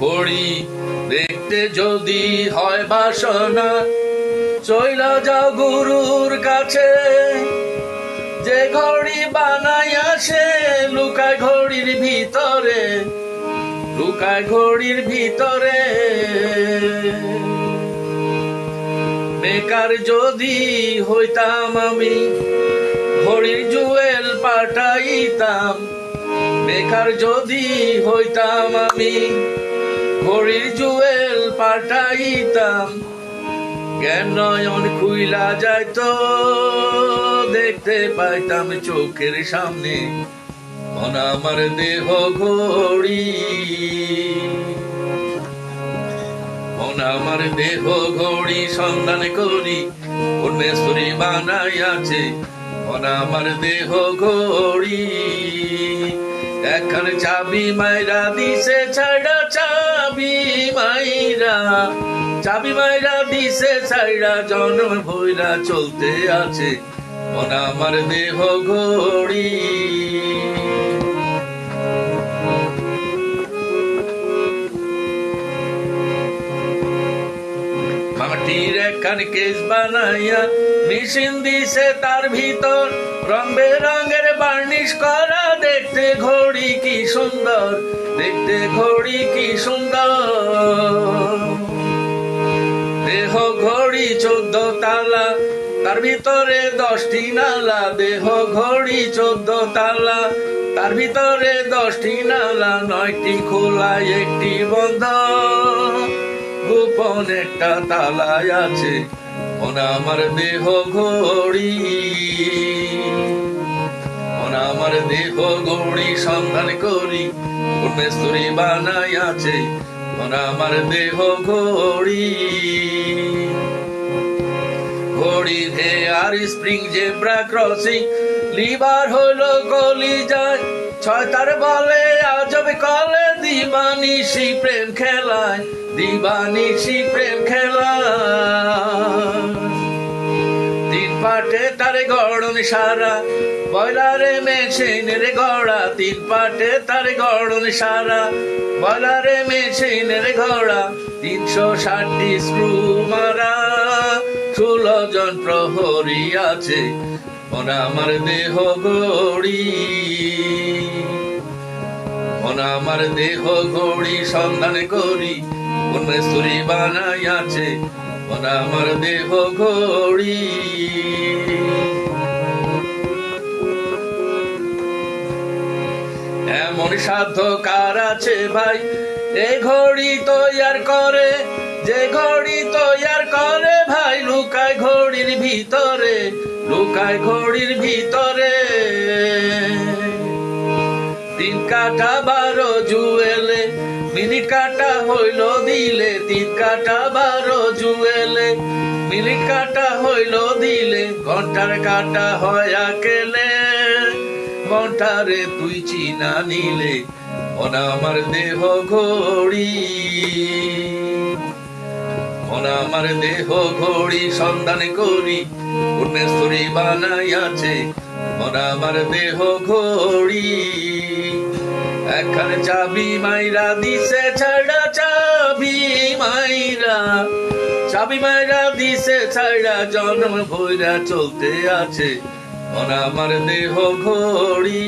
ঘড়ি দেখতে যদি হয় বাসনা, চইলা যাও গুরুর কাছে। যে ঘড়ি বানাই আসে, লুকায় ঘড়ির ভিতরে, লুকায় ঘড়ির ভিতরে। বেকার যদি হইতাম আমি, ঘড়ির জুয়েল পাঠাইতাম। বেকার যদি হইতাম আমি ঘড়ির জুয়েল পাঠাইতাম। জ্ঞান নয়ন খুইলা যাইতো, দেখতে পাইতাম চোখের সামনে। মন আমার দেহ ঘড়ি। মন আমার দেহ ঘড়ি, সন্ধান করি পূর্ণেশ্বরী বানাই আছে মন আমার দেহ ঘড়ি। এখন চাবি মাইরা দিছে ছাড়া চাবি মাইরা চাবি মাইরা দিছে ছাইরা জন্ম ভৈরা চলতে আছে। মন আমার দেহ ঘড়ি। একখান কেস বানাইয়া মেশিন দিছে তার ভিতর। রং বেরঙের বার্নিশ করা দেখতে ঘড়ি কি সুন্দর, দেখতে ঘড়ি কি সুন্দর। দেহ ঘড়ি চোদ্দ তালা, তার ভিতরে দশটি নালা। দেহ ঘড়ি চোদ্দ তালা, তার ভিতরে দশটি নালা, নয়টি খোলা, একটি বন্ধ। গোপন একটা তালায় আছে। মনে আমার দেহ ঘড়ি। মনে আমার দেহ ঘড়ি, সন্ধান করি পূর্ণেশ্বরী বানাই আছে। মনে আমার দেহ ঘড়ি। ঘড়ি হে আর স্প্রিং জেব্রা ক্রসিং লিভার হলো গলি যায়। ছয় তার বলে আজব কলে দিবানিশি প্রেম খেলায় দিবানিশি প্রেম খেলায়। তিন পাটে তারে গড়ন সারা বয়লারে মেশিনের গড়া। তিন পাটে তারে গড়ন সারা বয়লারে মেশিনের ঘোড়া তিনশো ষাটটি স্ক্রু মারা ষোলো জন প্রহরী আছে। মনে আমার দেহ গড়ি। মনে আমার দেহ গড়ি সন্ধান করি পূর্ণেশ্বরী বানাই আছে আমার দেহ ঘড়ি। এমন সাধ্য কার আছে ভাই, এ ঘড়ি তৈয়ার করে, যে ঘড়ি তৈয়ার করে ভাই, লুকায় ঘড়ির ভিতরে, লুকায় ঘড়ির ভিতরে। কাটা বারো জুয়েলে মিনিট কাটা হইল দিলে তিন কাটা বারো জুয়েলে মিনিট কাটা হইল দিলে ঘণ্টার কাটা হয় কেলে ঘন্টারে তুই চিনা নিলে ওনা আমার দেহ ঘড়ি। আমার দেহ ঘড়ি সন্ধান করি পূর্ণেশ্বরী বানাই আছে আমার দেহ ঘড়ি। একখান চাবি মাইরা দিছে ছাড়া চাবি মাইরা চাবি মাইরা দিছে ছাড়া জন্ম ভৈরা চলতে আছে আমার দেহ ঘড়ি।